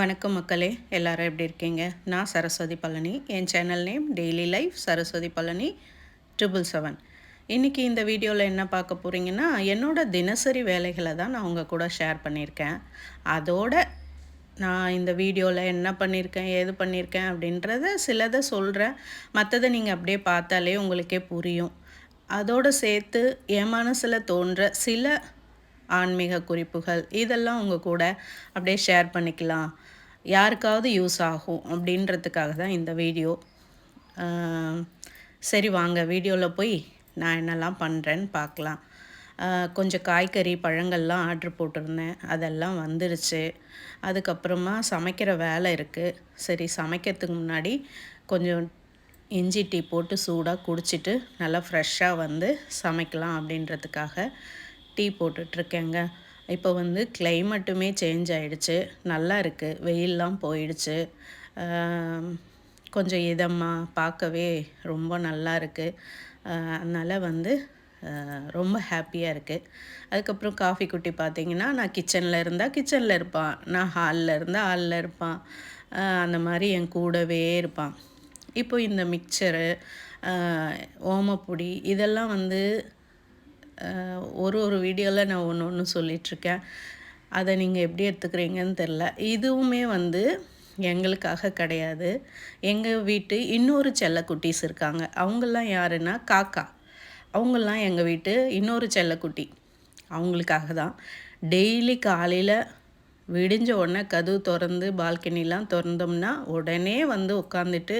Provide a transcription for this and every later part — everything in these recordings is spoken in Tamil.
வணக்கம் மக்களே எல்லாரும் எப்படி இருக்கீங்க? நான் சரஸ்வதி பழனி. என் channel name daily life Saraswathi Palani triple seven இன்றைக்கி இந்த வீடியோவில் என்ன பார்க்க போகிறீங்கன்னா என்னோடய தினசரி வேலைகளை தான் நான் உங்கள் கூட ஷேர் பண்ணியிருக்கேன். அதோட நான் இந்த வீடியோவில் என்ன பண்ணியிருக்கேன் ஏது பண்ணியிருக்கேன் அப்படின்றத சிலதை சொல்கிறேன் மற்றதை நீங்கள் அப்படியே பார்த்தாலே உங்களுக்கே புரியும். அதோடு சேர்த்து என் மனசில் தோன்ற சில ஆன்மீக குறிப்புகள் இதெல்லாம் உங்கள் கூட அப்படியே ஷேர் பண்ணிக்கலாம். யாருக்காவது யூஸ் ஆகும் அப்படின்றதுக்காக தான் இந்த வீடியோ சரி வாங்க வீடியோவில் போய் நான் என்னெல்லாம் பண்ணுறேன்னு பார்க்கலாம். கொஞ்சம் காய்கறி பழங்கள்லாம் ஆர்டர் போட்டிருந்தேன். அதெல்லாம் வந்துருச்சு. அதுக்கப்புறமா சமைக்கிற வேலை இருக்குது சரி சமைக்கிறதுக்கு முன்னாடி கொஞ்சம் இஞ்சி டீ போட்டு சூடாக குடிச்சிட்டு நல்லா ஃப்ரெஷ்ஷாக வந்து சமைக்கலாம் அப்படின்றதுக்காக டீ போட்டுட்ருக்கேங்க. இப்போ வந்து கிளைமேட்டுமே சேஞ்ச் ஆகிடுச்சு நல்லா இருக்குது வெயிலெலாம் போயிடுச்சு. கொஞ்சம் இதமாக பார்க்கவே ரொம்ப நல்லா இருக்குது அதனால் வந்து ரொம்ப ஹாப்பியாக இருக்குது அதுக்கப்புறம் காஃபி குட்டி பார்த்தீங்கன்னா நான் கிச்சனில் இருந்தால் கிச்சனில் இருப்பான். நான் ஹாலில் இருந்தால் ஹாலில் இருப்பான். அந்த மாதிரி என் கூடவே இருப்பான். இப்போ இந்த மிக்சரு ஓமப்பொடி இதெல்லாம் வந்து ஒரு ஒரு வீடியோவில் நான் ஒன்று ஒன்று சொல்லிகிட்ருக்கேன் அதை நீங்கள் எப்படி எடுத்துக்கிறீங்கன்னு தெரில இதுவுமே வந்து எங்களுக்காக கிடையாது. எங்கள் வீட்டு இன்னொரு செல்லக்குட்டீஸ் இருக்காங்க. அவங்கெல்லாம் யாருன்னா காக்கா. அவங்கெல்லாம் எங்கள் வீட்டு இன்னொரு செல்லக்குட்டி. அவங்களுக்காக தான். டெய்லி காலையில் விடிஞ்ச உடனே கதவு திறந்து பால்கனிலாம் திறந்தோம்னா உடனே வந்து உட்காந்துட்டு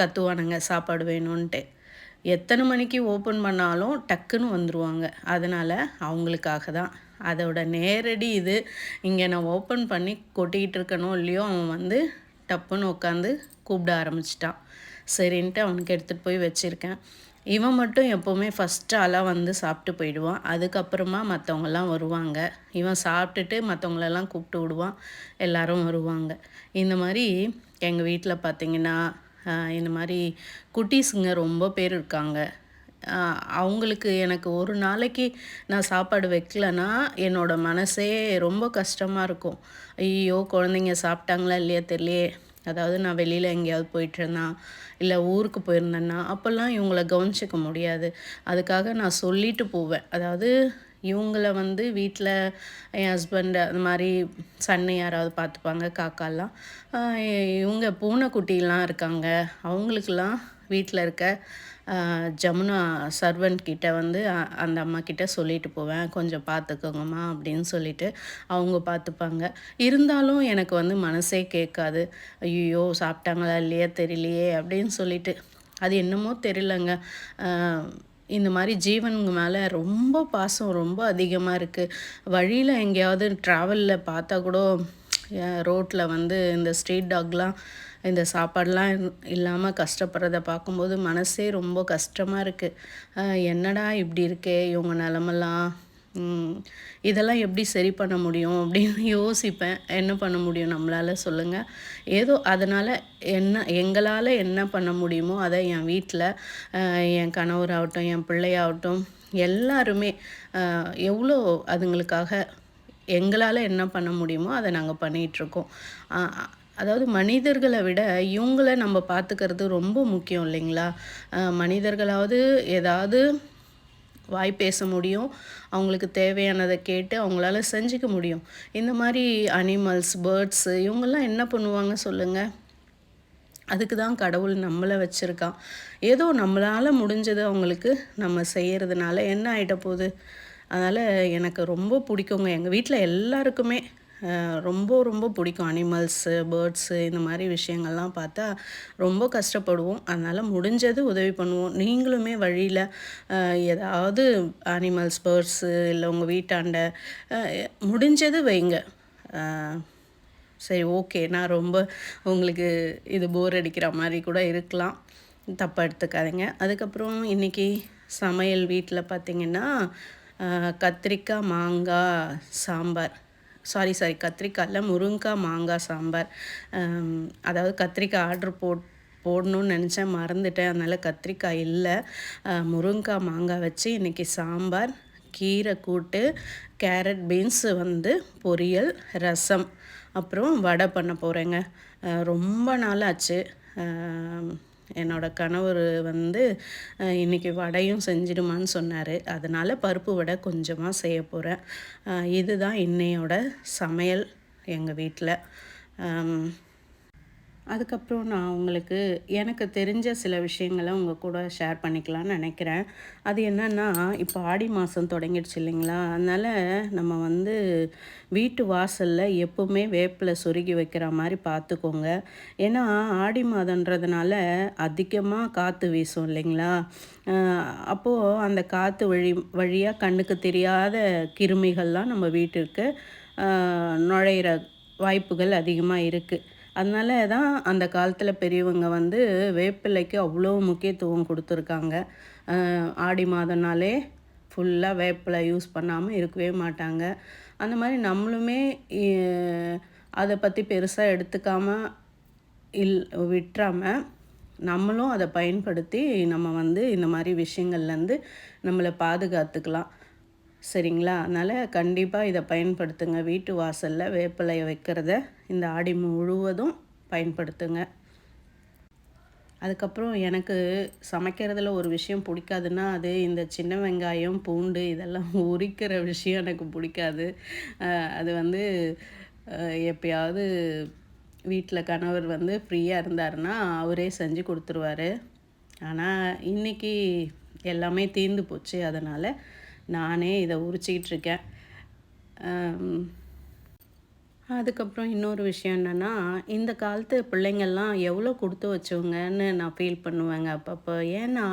கத்துவானுங்க சாப்பாடு வேணும்ன்ட்டு. எத்தனை மணிக்கு ஓப்பன் பண்ணாலும் டக்குன்னு வந்துடுவாங்க அதனால் அவங்களுக்காக தான். அதோட நேரடி இது இங்கே நான் ஓப்பன் பண்ணி கொட்டிக்கிட்டு இருக்கணும் இல்லையோ அவன் வந்து டப்புன்னு உட்காந்து கூப்பிட ஆரம்பிச்சிட்டான். சரின்ட்டு அவனுக்கு எடுத்துகிட்டு போய் வச்சுருக்கேன். இவன் மட்டும் எப்போவுமே ஃபஸ்ட்டு ஆளாக வந்து சாப்பிட்டு போயிடுவான். அதுக்கப்புறமா மற்றவங்கெல்லாம் வருவாங்க. இவன் சாப்பிட்டுட்டு மற்றவங்களெல்லாம் கூப்பிட்டு விடுவான். எல்லாரும் வருவாங்க. இந்த மாதிரி எங்கள் வீட்டில் பார்த்தீங்கன்னா இந்த மாதிரி குட்டீஸுங்க ரொம்ப பேர் இருக்காங்க. அவங்களுக்கு எனக்கு ஒரு நாளைக்கு நான் சாப்பாடு வைக்கலன்னா என்னோட மனசே ரொம்ப கஷ்டமாக இருக்கும். ஐயோ குழந்தைங்க சாப்பிட்டாங்களா இல்லையா தெரியலையே. அதாவது நான் வெளியில் எங்கேயாவது போயிட்டுருந்தேன் இல்லை ஊருக்கு போயிருந்தேன்னா அப்போல்லாம் இவங்கள கவனிச்சிக்க முடியாது. அதுக்காக நான் சொல்லிட்டு போவேன். அதாவது இவங்கள வந்து வீட்டில் என் ஹஸ்பண்ட் அந்த மாதிரி சன்னு யாராவது பார்த்துப்பாங்க காக்காலாம். இவங்க பூனைக்குட்டிலாம் இருக்காங்க. அவங்களுக்கெல்லாம் வீட்டில் இருக்க ஜமுனா சர்வன்ட் கிட்ட வந்து அந்த அம்மா கிட்ட சொல்லிட்டு போவேன். கொஞ்சம் பார்த்துக்கோங்கம்மா அப்படின்னு சொல்லிட்டு அவங்க பார்த்துப்பாங்க இருந்தாலும் எனக்கு வந்து மனசே கேட்காது. ஐயோ சாப்பிட்டாங்களா இல்லையா தெரியலையே அப்படின்னு சொல்லிட்டு. அது என்னமோ தெரியலங்க. இந்த மாதிரி ஜீவனுங்க மேலே ரொம்ப பாசம் ரொம்ப அதிகமாக இருக்குது வழியில் எங்கேயாவது ட்ராவலில் பார்த்தா கூட ரோட்டில் வந்து இந்த ஸ்ட்ரீட் டாக்லாம் இந்த சாப்பாடெலாம் இல்லாமல் கஷ்டப்படுறத பார்க்கும்போது மனசே ரொம்ப கஷ்டமாக இருக்குது என்னடா இப்படி இருக்கே? இவங்க நிலமெல்லாம் இதெல்லாம் எப்படி சரி பண்ண முடியும் அப்படின்னு யோசிப்பேன். என்ன பண்ண முடியும் நம்மளால் சொல்லுங்கள் ஏதோ அதனால் என்ன எங்களால் என்ன பண்ண முடியுமோ அதை என் வீட்டில் என் கணவராகட்டும் என் பிள்ளையாகட்டும் எல்லாருமே எவ்வளோ அதுங்களுக்காக எங்களால் என்ன பண்ண முடியுமோ அதை நாங்கள் பண்ணிகிட்ருக்கோம் அதாவது மனிதர்களை விட இவங்கள நம்ம பார்த்துக்கிறது ரொம்ப முக்கியம் இல்லைங்களா? மனிதர்களாவது ஏதாவது வாய் பேச முடியும் அவங்களுக்கு தேவையானதை கேட்டு அவங்களால செஞ்சுக்க முடியும். இந்த மாதிரி அனிமல்ஸ் பேர்ட்ஸு இவங்கெல்லாம் என்ன பண்ணுவாங்க சொல்லுங்கள் அதுக்கு தான் கடவுள் நம்மளை வச்சுருக்கான். ஏதோ நம்மளால் முடிஞ்சது அவங்களுக்கு நம்ம செய்கிறதுனால என்ன ஆகிட்ட போகுது? அதனால் எனக்கு ரொம்ப பிடிக்குங்க. எங்கள் வீட்டில் எல்லாருக்குமே ரொம்ப ரொம்ப பிடிக்கும். அனிமல்ஸு பேர்ட்ஸு இந்த மாதிரி விஷயங்கள்லாம் பார்த்தா ரொம்ப கஷ்டப்படுவோம். அதனால் முடிஞ்சது உதவி பண்ணுவோம். நீங்களுமே வழியில் ஏதாவது அனிமல்ஸ் பேர்ட்ஸு இல்லை உங்கள் வீட்டாண்ட முடிஞ்சது வைங்க. சரி ஓகே நான் ரொம்ப உங்களுக்கு இது போர் அடிக்கிற மாதிரி கூட இருக்கலாம். தப்பாக எடுத்துக்காதீங்க. அதுக்கப்புறம் இன்றைக்கி சமையல் வீட்டில் பார்த்திங்கன்னா கத்திரிக்காய் மாங்காய் சாம்பார். சாரி சாரி கத்திரிக்காயில் முருங்கைக்காய் மாங்காய் சாம்பார். அதாவது கத்திரிக்காய் ஆர்டர் போட் போடணும்னு நினச்சேன் மறந்துட்டேன். அதனால் கத்திரிக்காய் இல்லை. முருங்கைக்காய் மாங்காய் வச்சு இன்றைக்கி சாம்பார் கீரை கூட்டு கேரட் பீன்ஸ் வந்து பொரியல் ரசம். அப்புறம் வடை பண்ண போகிறேங்க ரொம்ப நாள் என்னோடய என்னோட கணவர் வந்து இன்றைக்கி வடையும் செஞ்சிடுமான்னு சொன்னார். அதனால் பருப்பு வடை கொஞ்சமாக செய்ய போகிறேன் இதுதான் இன்னையோட சமையல் எங்கள் வீட்டில் அதுக்கப்புறம் நான் உங்களுக்கு எனக்கு தெரிஞ்ச சில விஷயங்களை உங்கள் கூட ஷேர் பண்ணிக்கலாம்னு நினைக்கிறேன். அது என்னென்னா இப்போ ஆடி மாதம் தொடங்கிடுச்சு இல்லைங்களா? அதனால் நம்ம வந்து வீட்டு வாசலில் எப்போவுமே வேப்பில் சொருகி வைக்கிற மாதிரி பார்த்துக்கோங்க. ஏன்னா ஆடி மாதன்றதுனால அதிகமாக காற்று வீசும் இல்லைங்களா? அப்போது அந்த காற்று வழி வழியாக கண்ணுக்கு தெரியாத கிருமிகள்லாம் நம்ம வீட்டிற்கு நுழையிற வாய்ப்புகள் அதிகமாக இருக்குது அதனால தான் அந்த காலத்தில் பெரியவங்க வந்து வேப்பிலைக்கு அவ்வளோ முக்கியத்துவம் கொடுத்துருக்காங்க. ஆடி மாதம்னாலே ஃபுல்லாக வேப்பிலை யூஸ் பண்ணாமல் இருக்கவே மாட்டாங்க. அந்த மாதிரி நம்மளுமே அதை பற்றி பெருசாக எடுத்துக்காமல் இல் விட்டுறாமல் நம்மளும் அதை பயன்படுத்தி நம்ம வந்து இந்த மாதிரி விஷயங்கள்லேருந்து நம்மளை பாதுகாத்துக்கலாம். சரிங்களா? அதனால் கண்டிப்பாக இதை பயன்படுத்துங்க. வீட்டு வாசலில் வேப்பிலையை வைக்கிறத இந்த ஆடி முழுவதும் பயன்படுத்துங்க. அதுக்கப்புறம் எனக்கு சமைக்கிறதுல ஒரு விஷயம் பிடிக்காதுன்னா அது இந்த சின்ன வெங்காயம் பூண்டு இதெல்லாம் உரிக்கிற விஷயம் எனக்கு பிடிக்காது. அது வந்து எப்பயாவது வீட்டில் கணவர் வந்து ஃப்ரீயாக இருந்தாருன்னா அவரே செஞ்சு கொடுத்துருவாரு. ஆனால் இன்றைக்கி எல்லாமே தீர்ந்து போச்சு. அதனால் நானே இதை உரிச்சிக்கிட்டு இருக்கேன் அதுக்கப்புறம் இன்னொரு விஷயம் என்னென்னா இந்த காலத்து பிள்ளைங்கள்லாம் எவ்வளோ கொடுத்து வச்சவங்கன்னு நான் ஃபீல் பண்ணுவேங்க அப்பப்போ. ஏன்னா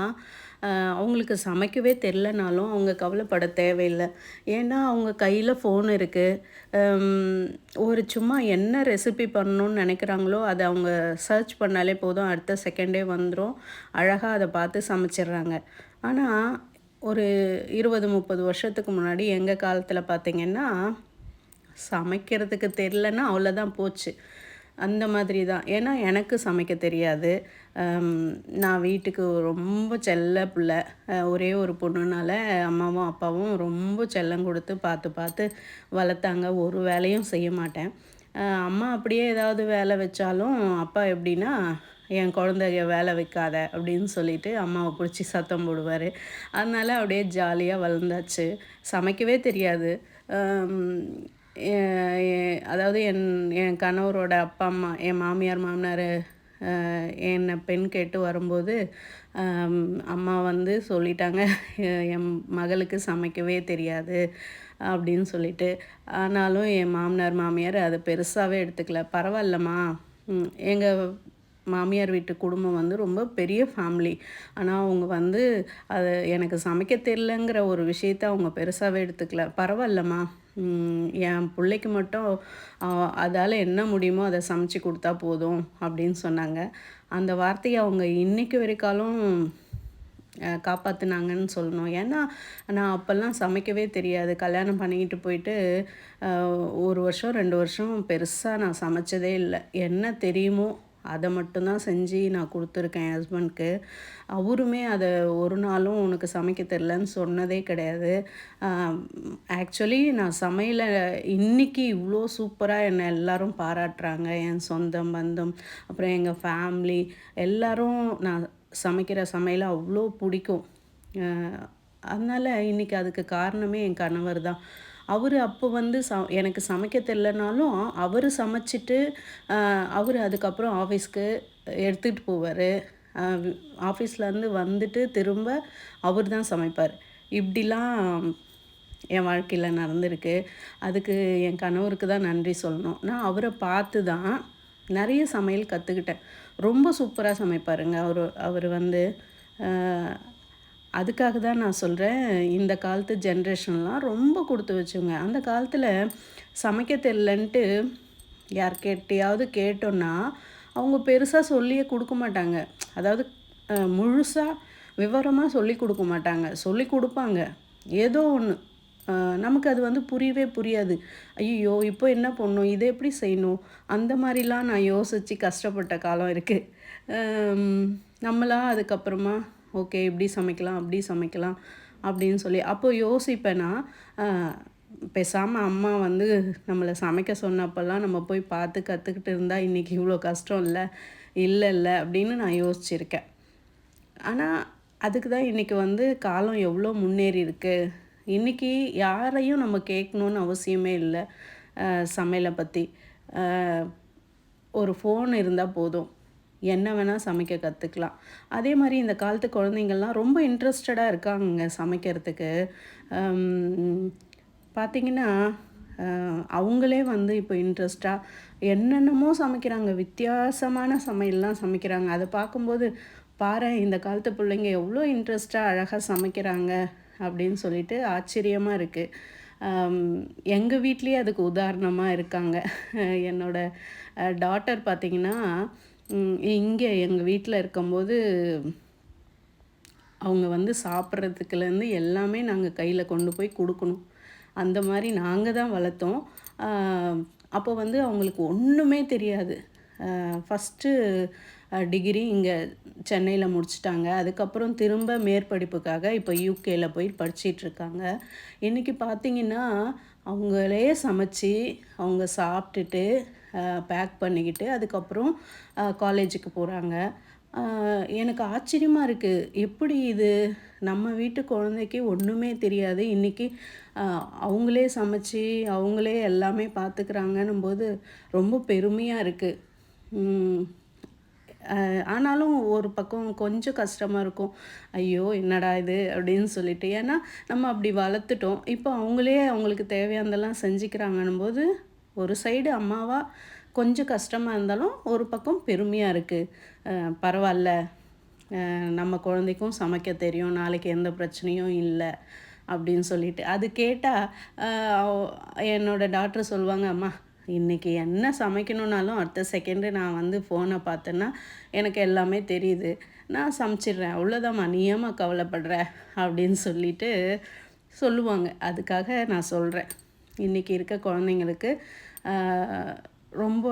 அவங்களுக்கு சமைக்கவே தெரிலனாலும் அவங்க கவலைப்பட தேவையில்லை. ஏன்னா அவங்க கையில் ஃபோன் இருக்குது ஒரு சும்மா என்ன ரெசிபி பண்ணணுன்னு நினைக்கிறாங்களோ அதை அவங்க சர்ச் பண்ணாலே போதும். அடுத்த செகண்டே வந்துடும் அழகாக அதை பார்த்து சமைச்சிட்றாங்க. ஆனால் ஒரு இருபது முப்பது வருஷத்துக்கு முன்னாடி எங்கள் காலத்தில் பார்த்திங்கன்னா சமைக்கிறதுக்கு தெரிலன்னா அவ்வளோதான் போச்சு. அந்த மாதிரி தான் ஏன்னா எனக்கு சமைக்க தெரியாது. நான் வீட்டுக்கு ரொம்ப செல்ல பிள்ளை. ஒரே ஒரு பொண்ணுனால அம்மாவும் அப்பாவும் ரொம்ப செல்லம் கொடுத்து பார்த்து பார்த்து வளர்த்தாங்க. ஒரு வேலையும் செய்ய மாட்டேன். அம்மா அப்படியே ஏதாவது வேலை வச்சாலும் அப்பா எப்படின்னா என் குழந்தைய வேலை வைக்காத அப்படின்னு சொல்லிட்டு அம்மாவை பிடிச்சி சத்தம் போடுவார். அதனால் அப்படியே ஜாலியாக வளர்ந்தாச்சு. சமைக்கவே தெரியாது. அதாவது என் என் கணவரோட அப்பா அம்மா என் மாமியார் மாமனார் என்னை பெண் கேட்டு வரும்போது அம்மா வந்து சொல்லிட்டாங்க என் மகளுக்கு சமைக்கவே தெரியாது அப்படின்னு சொல்லிட்டு. ஆனாலும் என் மாமனார் மாமியார் அதை பெருசாகவே எடுத்துக்கல. பரவாயில்லம்மா. எங்கள் மாமியார் வீட்டு குடும்பம் வந்து ரொம்ப பெரிய ஃபேமிலி ஆனால் அவங்க வந்து அதை எனக்கு சமைக்க தெரிலங்கிற ஒரு விஷயத்த அவங்க பெருசாகவே எடுத்துக்கல. பரவாயில்லம்மா. என் பிள்ளைக்கு மட்டும் அதால் என்ன முடியுமோ அதை சமைச்சு கொடுத்தா போதும் அப்படின்னு சொன்னாங்க. அந்த வார்த்தையை அவங்க இன்றைக்கு வரைக்காலும் காப்பாற்றினாங்கன்னு சொல்லணும். ஏன்னா நான் அப்போல்லாம் சமைக்கவே தெரியாது. கல்யாணம் பண்ணிக்கிட்டு போயிட்டு ஒரு வருஷம் ரெண்டு வருஷம் பெருசாக நான் சமைச்சதே இல்லை. என்ன தெரியுமோ அதை மட்டும்தான் செஞ்சு நான் கொடுத்துருக்கேன் ஹஸ்பண்ட்க்கு. அவருமே அதை ஒரு நாளும் உனக்கு சமைக்க தெரிலன்னு சொன்னதே கிடையாது. ஆக்சுவலி நான் சமையலை இன்றைக்கி இவ்வளோ சூப்பராக என்னை எல்லோரும் பாராட்டுறாங்க. என் சொந்தம் பந்தம் அப்புறம் எங்கள் ஃபேமிலி எல்லோரும் நான் சமைக்கிற சமையலை அவ்வளோ பிடிக்கும். அதனால் இன்றைக்கி அதுக்கு காரணமே என் கணவர் தான். அவர் அப்போ வந்து ச எனக்கு சமைக்க தெரிலனாலும் அவர் சமைச்சிட்டு அவர் அதுக்கப்புறம் ஆஃபீஸ்க்கு எடுத்துகிட்டு போவார். ஆஃபீஸ்லேருந்து வந்துட்டு திரும்ப அவர் தான் சமைப்பார். இப்படிலாம் என் வாழ்க்கையில் நடந்திருக்கு. அதுக்கு என் கணவருக்கு தான் நன்றி சொல்லணும். நான் அவரை பார்த்து தான் நிறைய சமையல் கற்றுக்கிட்டேன் ரொம்ப சூப்பராக சமைப்பாருங்க அவர் அவர் வந்து. அதுக்காக தான் நான் சொல்கிறேன் இந்த காலத்து ஜென்ரேஷன்லாம் ரொம்ப கொடுத்து வச்சுங்க அந்த காலத்தில் சமைக்க தெரிலன்ட்டு யார் கேட்டையாவது கேட்டோன்னா அவங்க பெருசாக சொல்லியே கொடுக்க மாட்டாங்க. அதாவது முழுசாக விவரமாக சொல்லி கொடுக்க மாட்டாங்க. சொல்லி கொடுப்பாங்க. ஏதோ ஒன்று நமக்கு அது வந்து புரியவே புரியாது. ஐயோ இப்போ என்ன பண்ணும் இதை எப்படி செய்யணும்? அந்த மாதிரிலாம் நான் யோசித்து கஷ்டப்பட்ட காலம் இருக்குது நம்மளாம் அதுக்கப்புறமா ஓகே இப்படி சமைக்கலாம் அப்படி சமைக்கலாம் அப்படின்னு சொல்லி அப்போது யோசிப்பேன்னா பேசாமல் அம்மா வந்து நம்மளை சமைக்க சொன்னப்பெல்லாம் நம்ம போய் பார்த்து கற்றுக்கிட்டு இருந்தால் இன்றைக்கி இவ்வளோ கஷ்டம் இல்லை இல்லை இல்லை அப்படின்னு நான் யோசிச்சிருக்கேன். ஆனால் அதுக்கு தான் இன்றைக்கி வந்து காலம் எவ்வளோ முன்னேறி இருக்கு. இன்றைக்கி யாரையும் நம்ம கேட்கணுன்னு அவசியமே இல்லை சமையலை பற்றி ஒரு ஃபோன் இருந்தால் போதும். என்ன வேணால் சமைக்க கற்றுக்கலாம் அதே மாதிரி இந்த காலத்து குழந்தைங்கள்லாம் ரொம்ப இன்ட்ரெஸ்டடாக இருக்காங்க சமைக்கிறதுக்கு. பார்த்திங்கன்னா அவங்களே வந்து இப்போ இன்ட்ரெஸ்ட்டாக என்னென்னமோ சமைக்கிறாங்க. வித்தியாசமான சமையல்லாம் சமைக்கிறாங்க. அதை பார்க்கும்போது பாரு இந்த காலத்து பிள்ளைங்க எவ்வளோ இன்ட்ரெஸ்ட்டாக அழகாக சமைக்கிறாங்க. அப்படின்னு சொல்லிட்டு ஆச்சரியமாக இருக்குது எங்கள் வீட்லேயே அதுக்கு உதாரணமாக இருக்காங்க. என்னோடய டாட்டர் பார்த்திங்கன்னா இங்கே எங்கள் வீட்டில் இருக்கும்போது அவங்க வந்து சாப்பிட்றதுக்குலேருந்து எல்லாமே நாங்கள் கையில் கொண்டு போய் கொடுக்கணும். அந்த மாதிரி நாங்கள் தான் வளர்த்தோம். அப்போ வந்து அவங்களுக்கு ஒன்றுமே தெரியாது. ஃபஸ்ட்டு டிகிரி இங்கே சென்னையில் முடிச்சிட்டாங்க. அதுக்கப்புறம் திரும்ப மேற்படிப்புக்காக இப்போ யூகேயில் போய் படிச்சிட்ருக்காங்க இன்றைக்கி பார்த்திங்கன்னா அவங்களே சமைச்சு அவங்க சாப்பிட்டுட்டு பேக் பண்ணிக்கிட்டு அதுக்கப்புறம் காலேஜுக்கு போகிறாங்க எனக்கு ஆச்சரியமாக இருக்குது எப்படி இது? நம்ம வீட்டு குழந்தைக்கு ஒன்றுமே தெரியாது. இன்றைக்கி அவங்களே சமைச்சு அவங்களே எல்லாமே பார்த்துக்கிறாங்கன்னும் போது ரொம்ப பெருமையாக இருக்குது ஆனாலும் ஒரு பக்கம் கொஞ்சம் கஷ்டமாக இருக்கும். ஐயோ என்னடா இது? அப்படின்னு சொல்லிட்டு. ஏன்னா நம்ம அப்படி வளர்த்துட்டோம். இப்போ அவங்களே அவங்களுக்கு தேவையானதெல்லாம் செஞ்சுக்கிறாங்கன்னும் போது ஒரு சைடு அம்மாவாக கொஞ்சம் கஷ்டமாக இருந்தாலும் ஒரு பக்கம் பெருமையாக இருக்குது பரவாயில்ல. நம்ம குழந்தைக்கும் சமைக்க தெரியும். நாளைக்கு எந்த பிரச்சனையும் இல்லை அப்படின்னு சொல்லிட்டு. அது கேட்டால் என்னோடய டாக்டர் சொல்லுவாங்க அம்மா இன்றைக்கி என்ன சமைக்கணுன்னாலும் அடுத்த செகண்டு நான் வந்து ஃபோனை பார்த்தேன்னா எனக்கு எல்லாமே தெரியுது. நான் சமைச்சிடுறேன். அவ்வளோதாம்மா நீ ஏமா கவலைப்படுற? அப்படின்னு சொல்லிட்டு சொல்லுவாங்க. அதுக்காக நான் சொல்கிறேன் இன்றைக்கி இருக்க குழந்தைங்களுக்கு ரொம்ப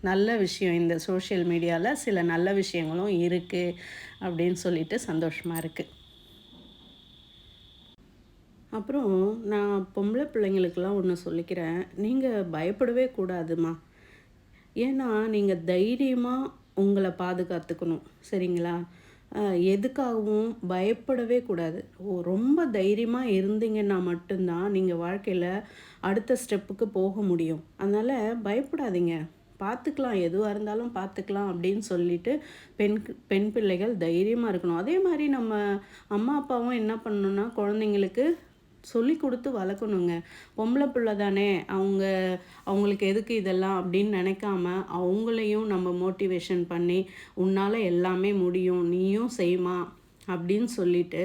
நல்ல விஷயம் இந்த சோஷியல் மீடியாவில் சில நல்ல விஷயங்களும் இருக்குது அப்படின்னு சொல்லிட்டு சந்தோஷமாக இருக்குது அப்புறம் நான் பொம்பளை பிள்ளைங்களுக்கெல்லாம் ஒன்று சொல்லிக்கிறேன். நீங்கள் பயப்படவே கூடாதுமா ஏன்னா நீங்கள் தைரியமாக உங்களை பாதுகாத்துக்கணும். சரிங்களா? எதுக்காகவும் பயப்படவே கூடாது. ஓ ரொம்ப தைரியமாக இருந்தீங்கன்னா மட்டும்தான் நீங்கள் வாழ்க்கையில் அடுத்த ஸ்டெப்புக்கு போக முடியும். அதனால் பயப்படாதீங்க. பார்த்துக்கலாம் எதுவாக இருந்தாலும் பார்த்துக்கலாம் அப்படின்னு சொல்லிட்டு பெண் பெண் பிள்ளைகள் தைரியமாக இருக்கணும். அதே மாதிரி நம்ம அம்மா அப்பாவும் என்ன பண்ணணும்னா குழந்தைங்களுக்கு சொல்லி கொடுத்து வளர்க்கணுங்க. பொம்பளை பிள்ளை தானே அவங்க அவங்களுக்கு எதுக்கு இதெல்லாம் அப்படின்னு நினைக்காம அவங்களையும் நம்ம மோட்டிவேஷன் பண்ணி உன்னால் எல்லாமே முடியும் நீயும் செய்யுமா அப்படின்னு சொல்லிட்டு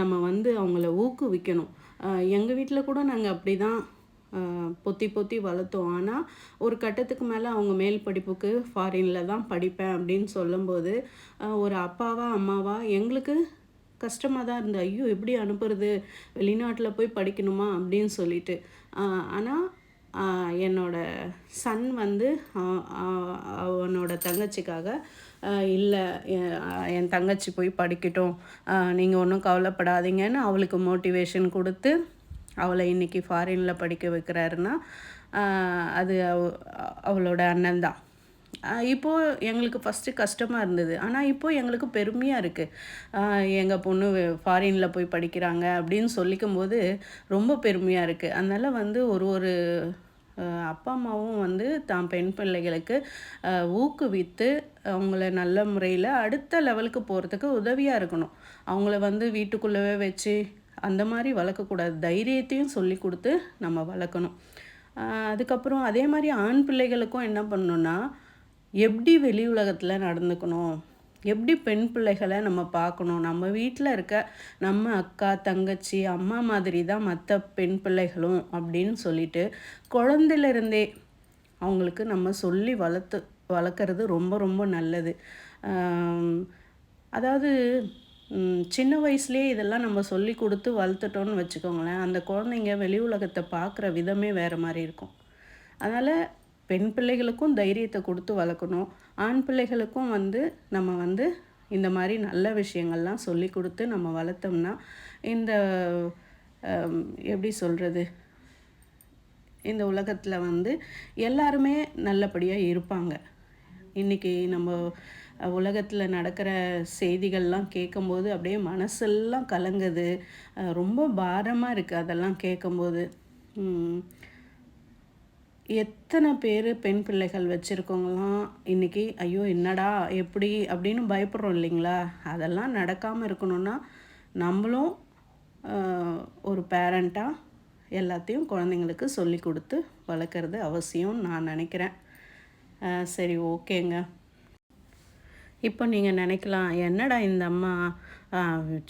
நம்ம வந்து அவங்கள ஊக்குவிக்கணும். எங்கள் வீட்டில் கூட நாங்கள் அப்படி தான் பொத்தி பொத்தி வளர்த்தோம். ஆனால் ஒரு கட்டத்துக்கு மேலே அவங்க மேல் படிப்புக்கு ஃபாரினில் தான் படிப்பேன் அப்படின்னு சொல்லும்போது ஒரு அப்பாவா அம்மாவா எங்களுக்கு கஷ்டமாக தான் இருந்தது ஐயோ எப்படி அனுப்புறது? வெளிநாட்டில் போய் படிக்கணுமா? அப்படின்னு சொல்லிட்டு. ஆனால் என்னோட சன் வந்து அவனோட தங்கச்சிக்காக இல்லை என் தங்கச்சி போய் படிக்கட்டும். நீங்கள் ஒன்றும் கவலைப்படாதீங்கன்னு அவளுக்கு மோட்டிவேஷன் கொடுத்து அவளை இன்றைக்கி ஃபாரினில் படிக்க வைக்கிறாருன்னா அது அவளோட அண்ணன் தான். இப்போது எங்களுக்கு ஃபஸ்ட்டு கஷ்டமாக இருந்தது. ஆனால் இப்போது எங்களுக்கு பெருமையாக இருக்குது எங்கள் பொண்ணு ஃபாரினில் போய் படிக்கிறாங்க அப்படின்னு சொல்லிக்கும் போது ரொம்ப பெருமையாக இருக்குது அதனால் வந்து ஒரு ஒரு அப்பா அம்மாவும் வந்து தான் பெண் பிள்ளைகளுக்கு ஊக்குவித்து அவங்கள நல்ல முறையில் அடுத்த லெவலுக்கு போகிறதுக்கு உதவியாக இருக்கணும். அவங்கள வந்து வீட்டுக்குள்ளவே வச்சு அந்த மாதிரி வளர்க்கக்கூடாது தைரியத்தையும் சொல்லி கொடுத்து நம்ம வளர்க்கணும். அதுக்கப்புறம் அதே மாதிரி ஆண் பிள்ளைகளுக்கும் என்ன பண்ணணுன்னா எப்படி வெளி உலகத்தில் நடந்துக்கணும்? எப்படி பெண் பிள்ளைகளை நம்ம பார்க்கணும்? நம்ம வீட்டில் இருக்க நம்ம அக்கா தங்கச்சி அம்மா மாதிரி தான் மற்ற பெண் பிள்ளைகளும் அப்படின்னு சொல்லிட்டு குழந்தையிலேருந்தே அவங்களுக்கு நம்ம சொல்லி வளர்த்து வளர்க்குறது ரொம்ப ரொம்ப நல்லது. அதாவது சின்ன வயசுலேயே இதெல்லாம் நம்ம சொல்லி கொடுத்து வளர்த்துட்டோன்னு வச்சுக்கோங்களேன். அந்த குழந்தைங்க வெளி உலகத்தை பார்க்குற விதமே வேறு மாதிரி இருக்கும். அதனால் பெண் பிள்ளைகளுக்கும் தைரியத்தை கொடுத்து வளர்க்கணும். ஆண் பிள்ளைகளுக்கும் வந்து நம்ம வந்து இந்த மாதிரி நல்ல விஷயங்கள்லாம் சொல்லி கொடுத்து நம்ம வளர்த்தோம்னா இந்த எப்படி சொல்கிறது இந்த உலகத்தில் வந்து எல்லாருமே நல்லபடியாக இருப்பாங்க. இன்றைக்கி நம்ம உலகத்தில் நடக்கிற செய்திகள்லாம் கேட்கும்போது அப்படியே மனசெல்லாம் கலங்குது. ரொம்ப பாரமாக இருக்குது அதெல்லாம் கேட்கும்போது. எத்தனை பேர் பெண் பிள்ளைகள் வச்சுருக்கவங்களாம் இன்றைக்கி ஐயோ என்னடா எப்படி? அப்படின்னு பயப்படுறோம் இல்லைங்களா? அதெல்லாம் நடக்காமல் இருக்கணும்னா நம்மளும் ஒரு பேரண்ட்டாக எல்லாத்தையும் குழந்தைங்களுக்கு சொல்லி கொடுத்து வளர்க்குறது அவசியம் நான் நினைக்கிறேன். சரி ஓகேங்க. இப்போ நீங்கள் நினைக்கலாம் என்னடா இந்த அம்மா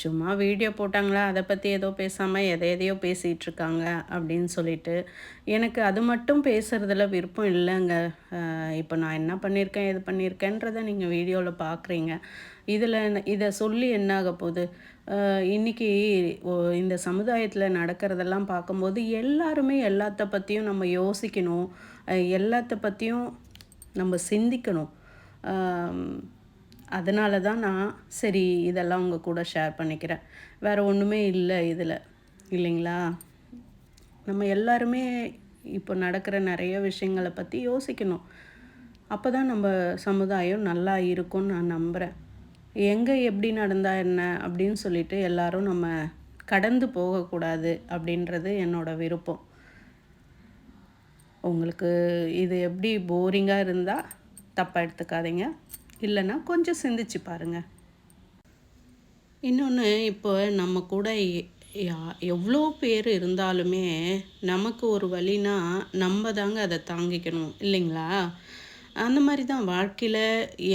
சும்மா வீடியோ போட்டாங்களா? அதை பற்றி ஏதோ பேசாமல் எதை எதையோ பேசிகிட்ருக்காங்க அப்படின்னு சொல்லிட்டு. எனக்கு அது மட்டும் பேசுகிறதுல விருப்பம் இல்லைங்க. இப்போ நான் என்ன பண்ணியிருக்கேன் எது பண்ணியிருக்கேன்றதை நீங்கள் வீடியோவில் பார்க்குறீங்க இதில் இதை சொல்லி என்ன ஆக போகுது? இன்றைக்கி இன்னைக்கு இந்த சமுதாயத்தில் நடக்கிறதெல்லாம் பார்க்கும்போது எல்லாருமே எல்லாத்த பற்றியும் நம்ம யோசிக்கணும். எல்லாத்த பற்றியும் நம்ம சிந்திக்கணும். அதனால தான் நான் சரி இதெல்லாம் உங்கள் கூட ஷேர் பண்ணிக்கிறேன். வேறு ஒன்றுமே இல்லை இதில். இல்லைங்களா? நம்ம எல்லாருமே இப்போ நடக்கிற நிறைய விஷயங்களை பற்றி யோசிக்கணும். அப்போ தான் நம்ம சமுதாயம் நல்லா இருக்கும்னு நான் நம்புகிறேன் எங்கே எப்படி நடந்தா என்ன அப்படின்னு சொல்லிட்டு எல்லாரும் நம்ம கடந்து போகக்கூடாது அப்படின்றது என்னோட விருப்பம். உங்களுக்கு இது எப்படி போரிங்காக இருந்தால் தப்பாக எடுத்துக்காதீங்க. இல்லைன்னா கொஞ்சம் சிந்திச்சு பாருங்கள் இன்னொன்று இப்போ நம்ம கூட எவ்வளோ பேர் இருந்தாலுமே நமக்கு ஒரு வழினா நம்ம தாங்க அதை தாங்கிக்கணும் இல்லைங்களா? அந்த மாதிரி தான் வாழ்க்கையில்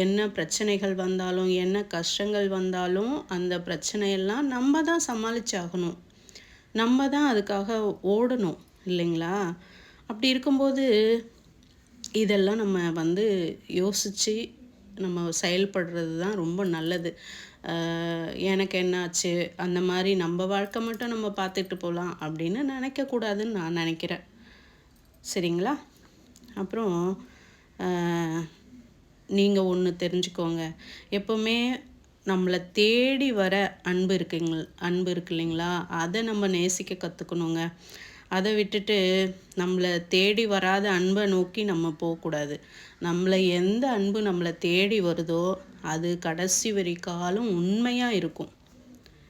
என்ன பிரச்சனைகள் வந்தாலும் என்ன கஷ்டங்கள் வந்தாலும் அந்த பிரச்சனையெல்லாம் நம்ம தான் சமாளிச்சாகணும். நம்ம தான் அதுக்காக ஓடணும் இல்லைங்களா? அப்படி இருக்கும்போது இதெல்லாம் நம்ம வந்து யோசித்து நம்ம செயல்படுறது தான் ரொம்ப நல்லது. எனக்கு என்னாச்சு? அந்த மாதிரி நம்ம வாழ்க்கை மட்டும் நம்ம பார்த்துட்டு போகலாம் அப்படின்னு நினைக்கக்கூடாதுன்னு நான் நினைக்கிறேன். சரிங்களா? அப்புறம் நீங்கள் ஒன்று தெரிஞ்சுக்கோங்க. எப்போவுமே நம்மளை தேடி வர அன்பு இருக்குங்க அன்பு இருக்கு இல்லைங்களா? அதை நம்ம நேசிக்க கற்றுக்கணுங்க அதை விட்டுட்டு நம்மளை தேடி வராத அன்பை நோக்கி நம்ம போகக்கூடாது. நம்மளை எந்த அன்பு நம்மளை தேடி வருதோ அது கடைசி வரைக்காலும் உண்மையாக இருக்கும்.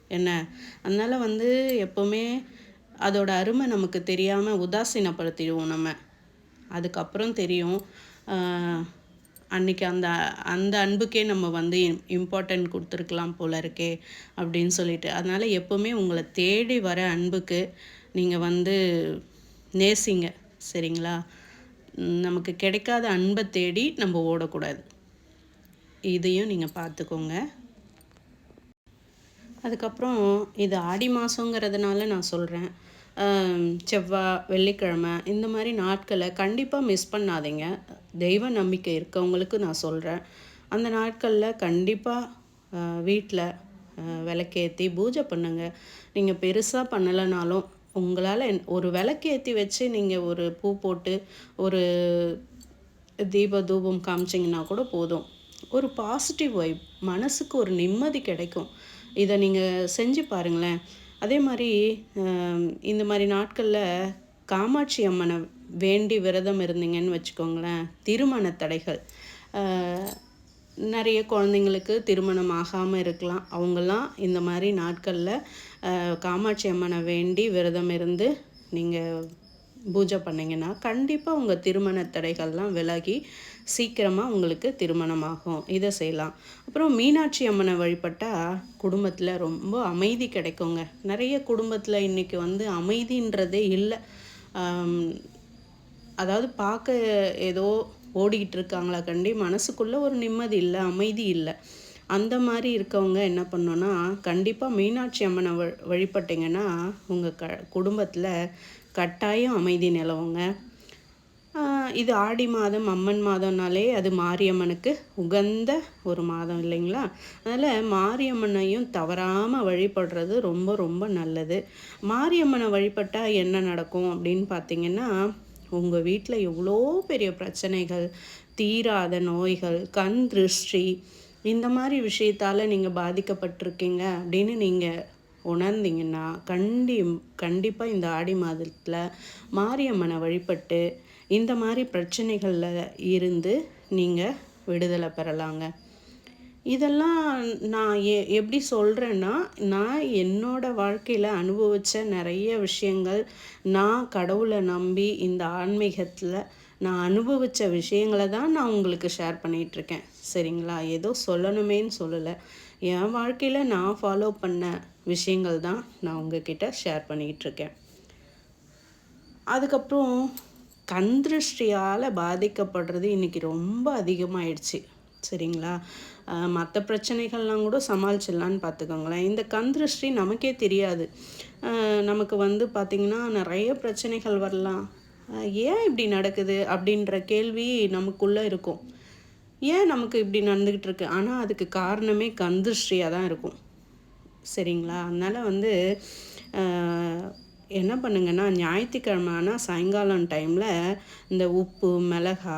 என்ன? அதனால் வந்து எப்போவுமே அதோட அருமை நமக்கு தெரியாமல் உதாசீனப்படுத்திடுவோம் நம்ம. அதுக்கப்புறம் தெரியும் அன்றைக்கி அந்த அந்த அன்புக்கே நம்ம வந்து இம்பார்ட்டன்ட் கொடுத்துருக்கலாம் போல இருக்கே அப்படின்னு சொல்லிட்டு. அதனால் எப்போவுமே உங்களை தேடி வர அன்புக்கு நீங்கள் வந்து நேசிங்க சரிங்களா? நமக்கு கிடைக்காத அன்பை தேடி நம்ம ஓடக்கூடாது. இதையும் நீங்கள் பார்த்துக்கோங்க. அதுக்கப்புறம் இது ஆடி மாதங்கிறதுனால நான் சொல்கிறேன் செவ்வாய் வெள்ளிக்கிழமை இந்த மாதிரி நாட்களை கண்டிப்பாக மிஸ் பண்ணாதீங்க. தெய்வ நம்பிக்கை இருக்கவங்களுக்கு நான் சொல்கிறேன் அந்த நாட்களில் கண்டிப்பாக வீட்டில் விளக்கேற்றி பூஜை பண்ணுங்கள் நீங்கள் பெருசாக பண்ணலைனாலும் உங்களால் ஒரு விளக்கேற்றி வச்சு நீங்கள் ஒரு பூ போட்டு ஒரு தீப தூபம் காமிச்சிங்கன்னா கூட போதும். ஒரு பாசிட்டிவ் வைப் மனசுக்கு ஒரு நிம்மதி கிடைக்கும். இதை நீங்கள் செஞ்சு பாருங்களேன். அதே மாதிரி இந்த மாதிரி நாட்களில் காமாட்சி அம்மனை வேண்டி விரதம் இருந்தீங்கன்னு வச்சுக்கோங்களேன். திருமண தடைகள். நிறைய குழந்தைங்களுக்கு திருமணம் ஆகாமல் இருக்கலாம். அவங்கெல்லாம் இந்த மாதிரி நாட்களில் காமாட்சி அம்மனை வேண்டி விரதம் இருந்து நீங்கள் பூஜை பண்ணீங்கன்னா கண்டிப்பாக உங்கள் திருமண தடைகள்லாம் விலகி சீக்கிரமாக உங்களுக்கு திருமணமாகும். இதை செய்யலாம். அப்புறம் மீனாட்சி அம்மனை வழிபட்டால் குடும்பத்தில் ரொம்ப அமைதி கிடைக்குங்க. நிறைய குடும்பத்தில் இன்றைக்கி வந்து அமைதின்றதே இல்லை. அதாவது பார்க்க ஏதோ ஓடிக்கிட்டு இருக்காங்களா கண்டி மனசுக்குள்ளே ஒரு நிம்மதி இல்லை அமைதி இல்லை. அந்த மாதிரி இருக்கவங்க என்ன பண்ணோன்னா கண்டிப்பாக மீனாட்சி அம்மனை வ வழிபட்டிங்கன்னா உங்கள் க குடும்பத்தில் கட்டாயம் அமைதி நிலவுங்க. இது ஆடி மாதம் அம்மன் மாதம்னாலே அது மாரியம்மனுக்கு உகந்த ஒரு மாதம் இல்லைங்களா? அதனால் மாரியம்மனையும் தவறாமல் வழிபடுறது ரொம்ப ரொம்ப நல்லது. மாரியம்மனை வழிபட்டால் என்ன நடக்கும் அப்படின்னு பார்த்தீங்கன்னா உங்கள் வீட்டில் எவ்வளோ பெரிய பிரச்சனைகள் தீராத நோய்கள் கண் திருஷ்டி இந்த மாதிரி விஷயத்தால் நீங்கள் பாதிக்கப்பட்டிருக்கீங்க அப்படின்னு நீங்கள் உணர்ந்தீங்கன்னா கண்டி கண்டிப்பாக இந்த ஆடி மாதத்தில் மாரியம்மனை வழிபட்டு இந்த மாதிரி பிரச்சனைகளில் இருந்து நீங்கள் விடுதலை பெறலாங்க. இதெல்லாம் நான் எ எப்படி சொல்கிறேன்னா நான் என்னோடய வாழ்க்கையில் அனுபவித்த நிறைய விஷயங்கள் நான் கடவுளை நம்பி இந்த ஆன்மீகத்தில் நான் அனுபவித்த விஷயங்களை தான் நான் உங்களுக்கு ஷேர் பண்ணிகிட்ருக்கேன் சரிங்களா? ஏதோ சொல்லணுமேன்னு சொல்லலை. என் வாழ்க்கையில் நான் ஃபாலோ பண்ண விஷயங்கள் தான் நான் உங்ககிட்ட ஷேர் பண்ணிகிட்ருக்கேன் அதுக்கப்புறம் கந்திருஷ்டியால் பாதிக்கப்படுறது இன்றைக்கி ரொம்ப அதிகமாகிடுச்சு சரிங்களா? மற்ற பிரச்சனைகள்லாம் கூட சமாளிச்சிடலான்னு பார்த்துக்கோங்களேன். இந்த கந்திருஷ்டி நமக்கே தெரியாது. நமக்கு வந்து பார்த்திங்கன்னா நிறைய பிரச்சனைகள் வரலாம். ஏன் இப்படி நடக்குது அப்படின்ற கேள்வி நமக்குள்ளே இருக்கும். ஏன் நமக்கு இப்படி நடந்துக்கிட்டு இருக்கு? ஆனால் அதுக்கு காரணமே கந்திருஷ்டியாக தான் இருக்கும். சரிங்களா? அதனால் வந்து என்ன பண்ணுங்கன்னா ஞாயிற்றுக்கிழமை ஆனால் சாயங்காலம் டைமில் இந்த உப்பு மிளகா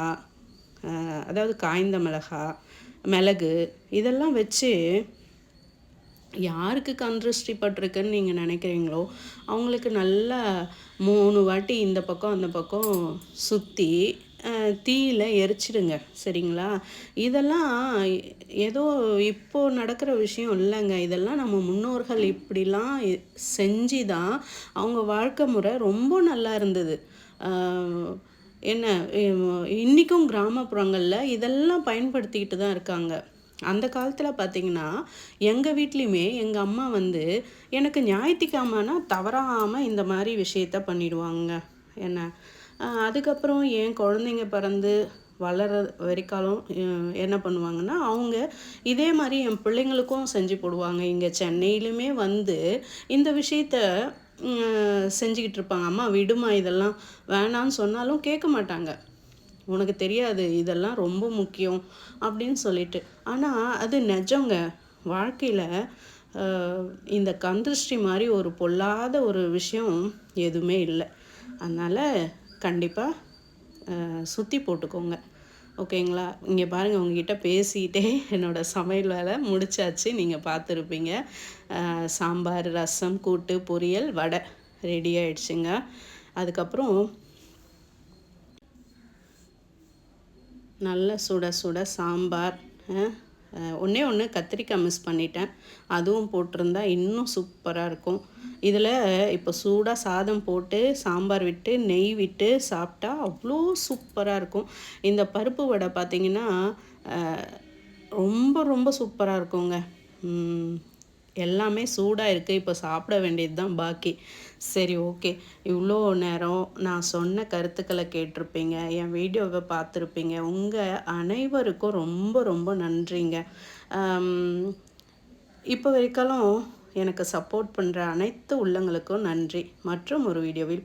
அதாவது காய்ந்த மிளகா மிளகு இதெல்லாம் வச்சு யாருக்கு கந்திருஷ்டி பட்டிருக்குன்னு நீங்கள் நினைக்கிறீங்களோ அவங்களுக்கு நல்லா மூணு வாட்டி இந்த பக்கம் அந்த பக்கம் சுற்றி தீயில் எரிச்சிடுங்க சரிங்களா? இதெல்லாம் ஏதோ இப்போது நடக்கிற விஷயம் இல்லைங்க. இதெல்லாம் நம்ம முன்னோர்கள் இப்படிலாம் செஞ்சு தான் அவங்க வாழ்க்கை முறை ரொம்ப நல்லா இருந்தது. என்ன இன்றைக்கும் கிராமப்புறங்களில் இதெல்லாம் பயன்படுத்திக்கிட்டு தான் இருக்காங்க. அந்த காலத்தில் பார்த்தீங்கன்னா எங்கள் வீட்லேயுமே எங்கள் அம்மா வந்து எனக்கு ஞாயிற்றுக்கிழமைனா தவறாமல் இந்த மாதிரி விஷயத்த பண்ணிடுவாங்க. என்ன? அதுக்கப்புறம் என் குழந்தைங்க பிறந்து வளர வரைக்காலும் என்ன பண்ணுவாங்கன்னா அவங்க இதே மாதிரி என் பிள்ளைங்களுக்கும் செஞ்சு போடுவாங்க. இங்கே சென்னையிலுமே வந்து இந்த விஷயத்த செஞ்சுக்கிட்டு இருப்பாங்க. அம்மா விடுமா இதெல்லாம் வேணான்னு சொன்னாலும் கேட்க மாட்டாங்க. உனக்கு தெரியாது இதெல்லாம் ரொம்ப முக்கியம் அப்படின்னு சொல்லிட்டு. ஆனால் அது நிஜங்க. வாழ்க்கையில் இந்த கந்திருஷ்டி மாதிரி ஒரு பொல்லாத ஒரு விஷயம் எதுவுமே இல்லை. அதனால் கண்டிப்பாக சுற்றி போட்டுக்கோங்க. ஓகேங்களா? இங்கே பாருங்கள் உங்ககிட்ட பேசிக்கிட்டே என்னோடய சமையல் வேலை முடிச்சாச்சு. நீங்கள் பார்த்துருப்பீங்க. சாம்பார் ரசம் கூட்டு பொரியல் வடை ரெடி ஆயிடுச்சுங்க. அதுக்கப்புறம் நல்ல சுட சுட சாம்பார் ஒன்றே ஒன்று கத்திரிக்காய் மிஸ் பண்ணிட்டேன். அதுவும் போட்டிருந்தா இன்னும் சூப்பராக இருக்கும். இதில் இப்போ சூடாக சாதம் போட்டு சாம்பார் விட்டு நெய் விட்டு சாப்பிட்டா அவ்வளோ சூப்பராக இருக்கும். இந்த பருப்பு வடை பார்த்திங்கன்னா ரொம்ப ரொம்ப சூப்பராக இருக்குங்க. எல்லாமே சூடாக இருக்குது இப்போ சாப்பிட வேண்டியது தான் பாக்கி. சரி ஓகே. இவ்வளோ நேரம் நான் சொன்ன கருத்துக்களை கேட்டிருப்பீங்க. என் வீடியோவை பார்த்துருப்பீங்க. உங்கள் அனைவருக்கும் ரொம்ப ரொம்ப நன்றிங்க. இப்போ வரைக்கும் எனக்கு சப்போர்ட் பண்ணுற அனைத்து உள்ளங்களுக்கும் நன்றி. மற்றும் ஒரு வீடியோவில்